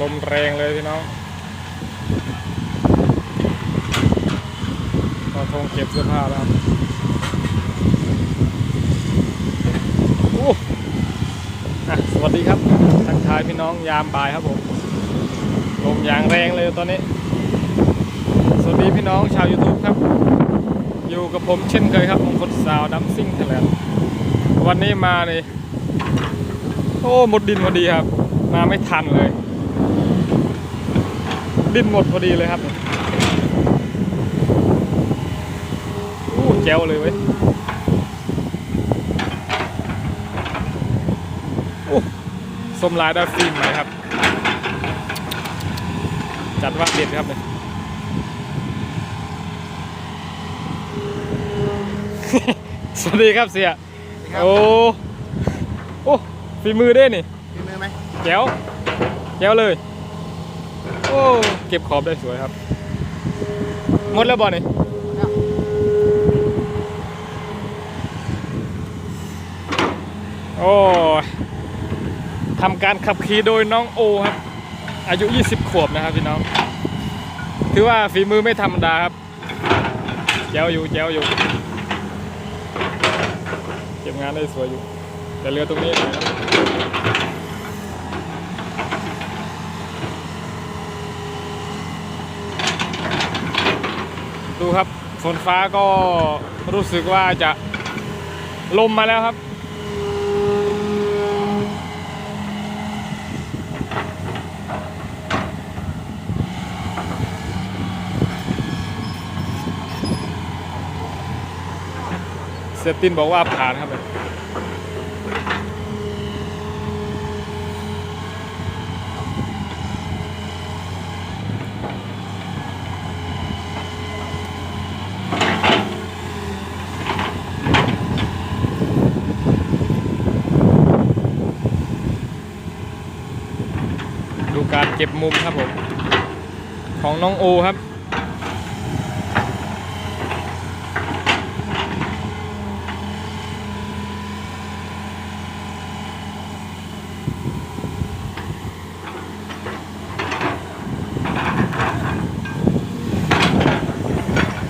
ลมแรงเลยพี่น้องก็ทงเก็บเสื้อผ้าแล้วครับโอ้อะสวัสดีครับ ทักทายพี่น้องยามบ่ายครับผม ลมอย่างแรงเลยตอนนี้ สวัสดีพี่น้องชาว YouTube ครับ อยู่กับผมเช่นเคยครับมงคลสาวดัมซิ่งไทยแลนวันนี้มาเลย โอ้หมดดินพอดีครับ มาไม่ทันเลย ดินหมดพอดีเลยครับโอ้แจ๋วเลยเว้ยโอ้สมลายได้ฟิล์มไหมครับ จัดว่าเด็ดครับเนี่ยสวัสดีครับเสียครับโอ้ โอ้ ฝีมือเด้นี่มีมือไหมแจ๋วแจ๋วเลย โอ้ เก็บขอบได้สวยครับ หมดแล้วบอลนี่ครับโอ้ทำการขับขี่โดยน้องโอครับ อายุ 20 ขวบนะครับพี่น้อง ถือว่าฝีมือไม่ธรรมดาครับแจ๋วอยู่แจ๋วอยู่ เก็บงานได้สวยอยู่ แต่เรือตรงนี้น่อยนะดูครับฝนฟ้าก็รู้สึกว่าจะลมมาแล้วครับ เซตินบอกว่าผ่านครับ ดู การเก็บมุมครับผม ของน้องโอครับ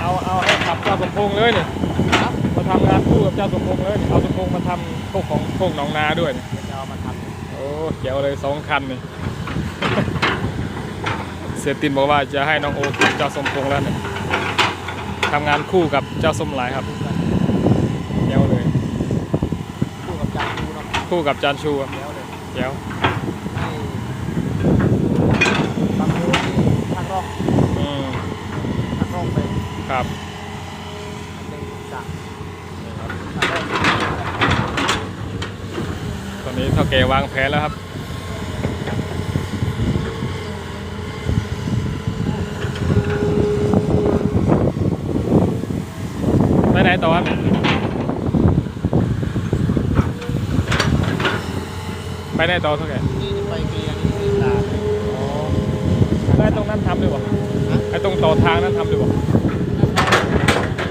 เอาเอาให้ขับเจ้าสมพงษ์เลยเนี่ยมาทำงานคู่กับเจ้าสมพงษ์เลยเนี่ยเอาสมพงษ์มาทำพวกของพวกหนองนาด้วยเนี่ยเดี๋ยวจะเอามาทโอ้เกี่ยวเลยสองคันนี่เสียตินบอกว่าจะให้น้องโอกับเจ้าสมพงษ์แล้วเนี่ยทำงานคู่กับเจ้าสมหลายครับเกี่ยวเลยำคู่กับจานดูเนาะคู่กับจานชูครับแล้วเลยเกี่ยวให้บางคนที่ทางร่องอืมทางร่องไปครับอันหนึ่งสามนี่ครับทางร่องตอนนี้เท่าแกวางแผนแล้วครับ ไปไหนต่อครับเนี่ยไปไหนต่อเท่าแกนี่จะไปเกลียงที่ตาดเลยอ๋อแล้วไอ้ตรงนั้นทำด้วยบ่ฮะไอ้ตรงต่อทางนั้นทำด้วยบ่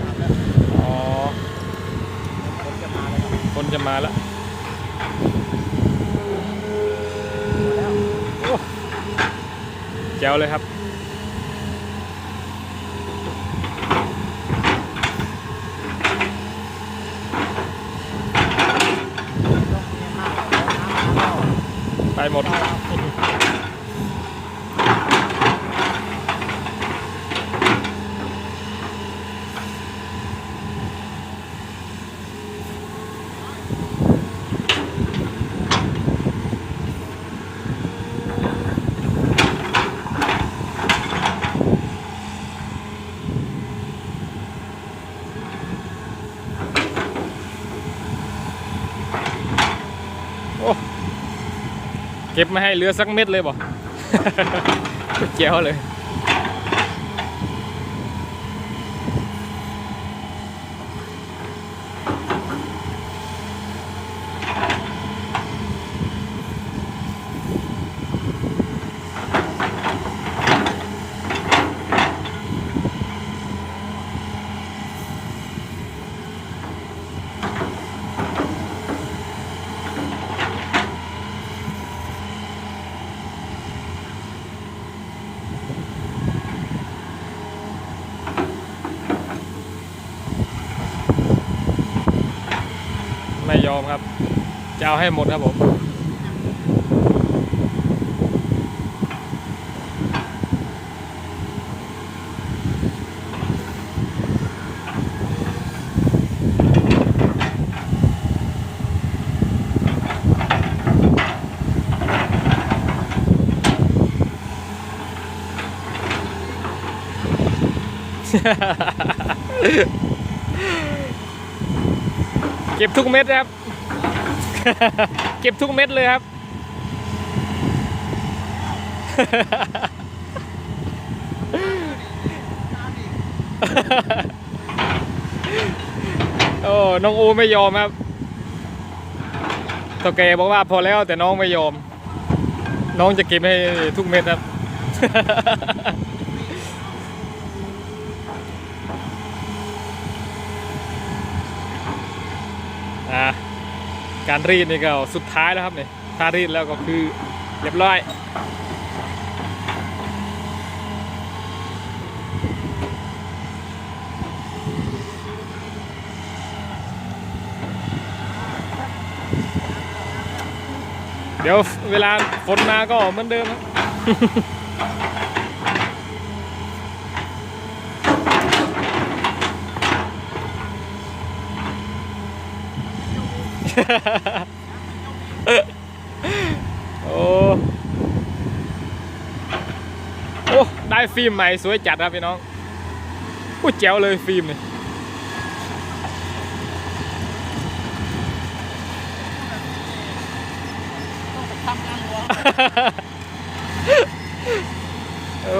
ทำแล้วอ๋อคนจะมาแล้วครับคนจะมาแล้วมาแล้วโอ้แจ๋วเลยครับ ต้องเนียนมากแล้วน้ำมาแล้ว ไป หมด ก็บไม่ให้เหลือสักเม็ดเลยบ่เจียวเลย ม่ยอมครับ จะเอาให้หมดครับผมเก็บทุกเม็ดครับ เก็บทุกเม็ดเลยครับ โอ้ น้องอูไม่ยอมครับตวแกบอกว่าพอแล้วแต่น้องไม่ยอม น้องจะเก็บให้ทุกเม็ดครับ อ่า การรีดนี่ก็สุดท้ายแล้วครับเนี่ยถ้ารีดแล้วก็คือเรียบร้อยเดี๋ยวเวลาฝนมาก็เหมือนเดิมครับ โอ้โอ้ได้ฟิล์มใหม่สวยจัดครับพี่น้องพูดแจ๋วเลยฟิล์มนี่โอ้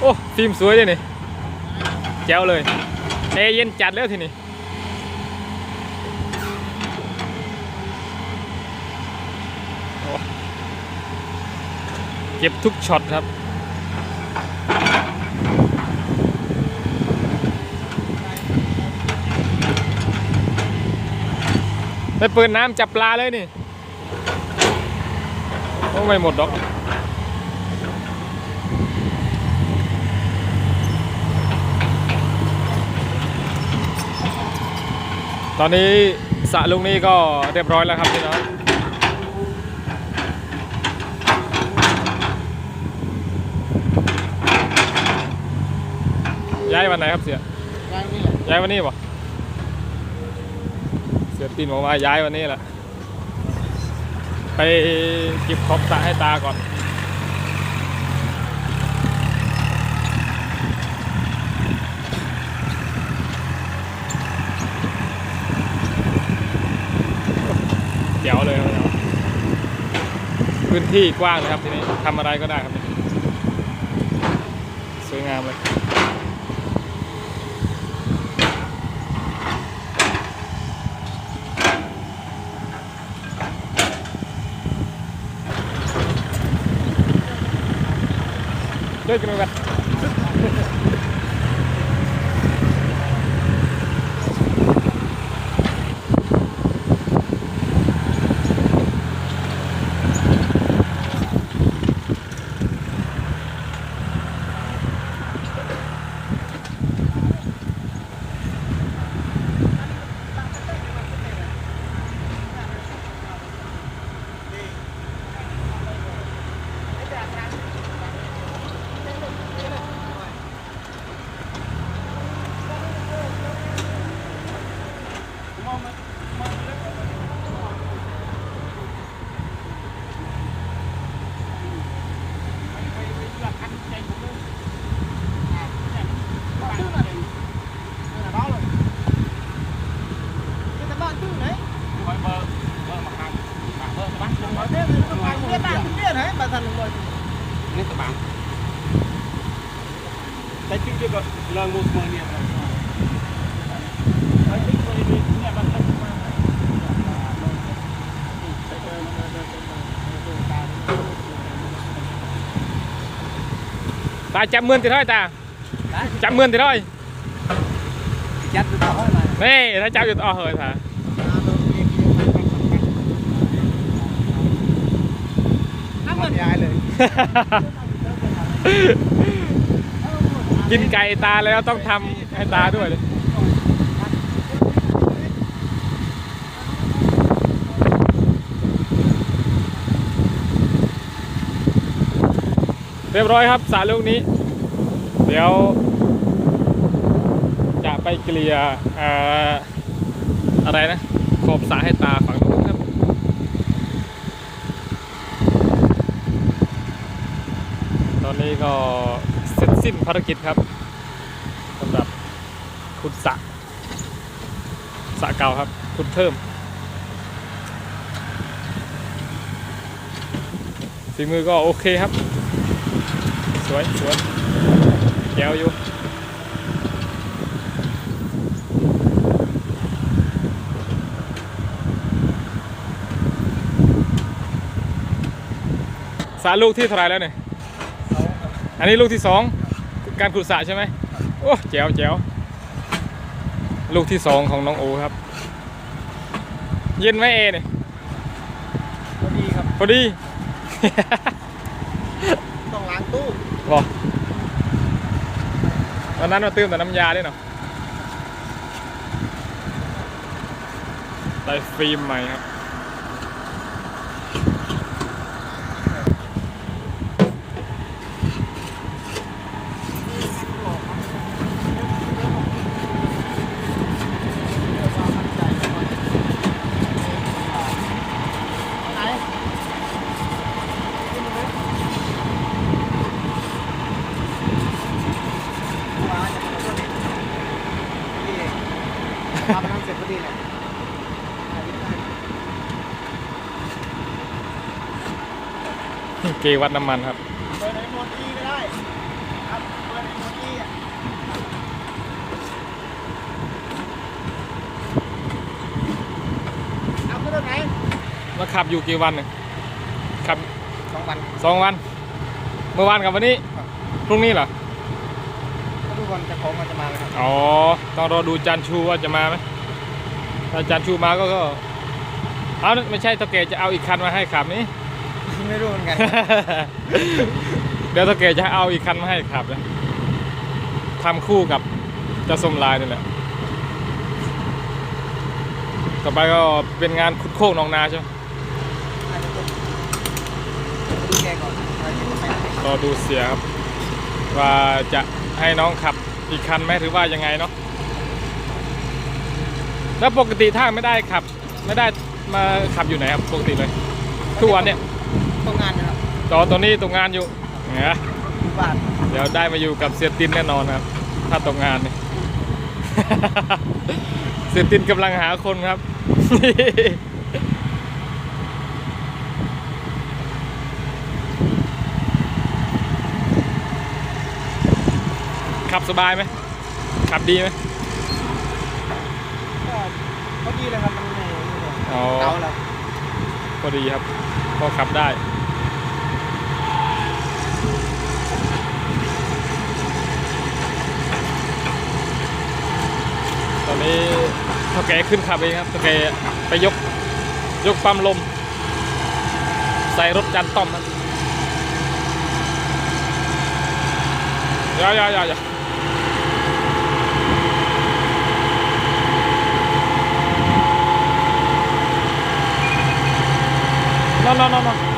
โอ้ฟิล์มสวยเลยนี่ แจ๋วเลยแอเย็นจัดแล้วทีนี้เก็บทุกช็อตครับไปเปิดน้ำจับปลาเลยนี่ โอ้ไม่หมดดอก อนนี้สะลุงนี้ก็เรียบร้อยแล้วครับพี่น้องย้ายวันไหนครับเสียงานนี่แหละย้ายวันนี้ป่ะเสือปีนบอกว่าย้ายวันนี้แหละไปเก็บขอบสะให้ตาก่อน เดี๋ยวเลยครับเดียวพื้นที่กว้างนะครับทีนี้ทำอะไรก็ได้ครับ สวยงามเลยด้วยกันกันนี่ตะบังแต่จริง ๆก็เรื่องมุสลิมเนี่ยไอ้ที่เคยมีเนี่ยมันต้องมาตา กินไก่ตาแล้วต้องทำให้ตาด้วยเลยเรียบร้อยครับสารลูกนี้ เดี๋ยว จะไปเกลี่ยออะไรนะขอบสระให้ตาฝั่งนู้นครับตอนนี้ก็ สิ้นภารกิจครับสำหรับขุดสระสระเก่าครับขุดเพิ่มฝีมือก็โอเคครับ สวยสวยแก้วอยู่สาลูกที่เท่าไรแล้วเนี่ยอันนี้ลูกที่สอง การขุดสระใช่ไหมโอ้แจ๋วแจ๋วลูกที่สองของน้องโอครับ เย็นไหมเอเนี่ยพอดีครับพอดี ต้องล้างตู้บอกตอนนั้นมาเติมแต่น้ำยาด้วยเนาะได้ฟิล์มใหม่ครับ ไหนว้าจะเป็นตัวนี้นี่ทำน้ำเสร็จพอดีเลย เกวัดน้ำมันครับเปิดในโมดอีก็ได้ครับเปิดในโมดอีอะเอาขึ้นตรงไหนมาขับอยู่กี่วันเนี่ยขับสองวันสองวัน เมื่อวานกับวันนี้ พรุ่งนี้เหรอถ้าทุกคนจะของมันจะมาไหมครับอ๋อต้องรอดูจานชูว่าจะมาไหมถ้าจานชูมาก็ก็เอาไม่ใช่ตะเกจะเอาอีกคันมาให้ขับนี่ ไม่รู้เหมือนกัน เดี๋ยวตะเกจะเอาอีกคันมาให้ขับนะทำคู่กับเจะสมลายนี่แหละ ต่อไปก็เป็นงานขุดโคกหนองนาใช่ไหมอาจจะต้องดูแกก่อนว่าจะไปไหนรอดูเสียครับ ว่าจะให้น้องขับอีกคันไหมหรือว่ายังไงเนาะ แล้วปกติถ้าไม่ได้ขับ ไม่ได้มาขับอยู่ไหนครับปกติเลย ทุกวันเนี่ยต้องงาน นะครับตอนตอนนี้ตรงงานอยู่เนี่ยอยู่บ้านเดี๋ยวได้มาอยู่กับเสียตินแน่นอนครับ ถ้าตกงานนี่เสียตินกำลังหาคนครับขับสบายไหม ขับดีไหมก็พอดีเลยครับมันไม่อ๋อเก่าแล้วพอดีครับพอขับได้ ตอนนี้ เท่าแกขึ้นขับเองครับเท่าแกไปยกยกปั๊มลม ใส่รถจันต้อมครับอย่าอย่าอย่าอย่า no no no no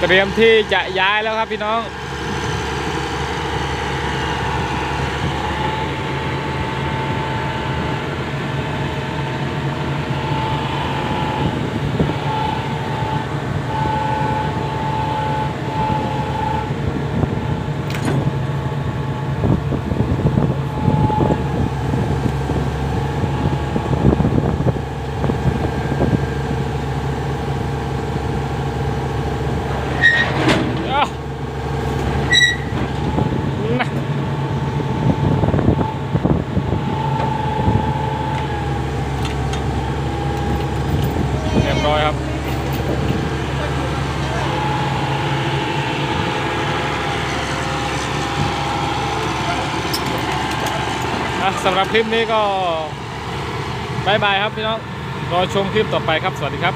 เตรียมที่จะย้ายแล้วครับพี่น้อง สำหรับคลิปนี้ก็บายบายครับพี่น้องรอชมคลิปต่อไปครับสวัสดีครับ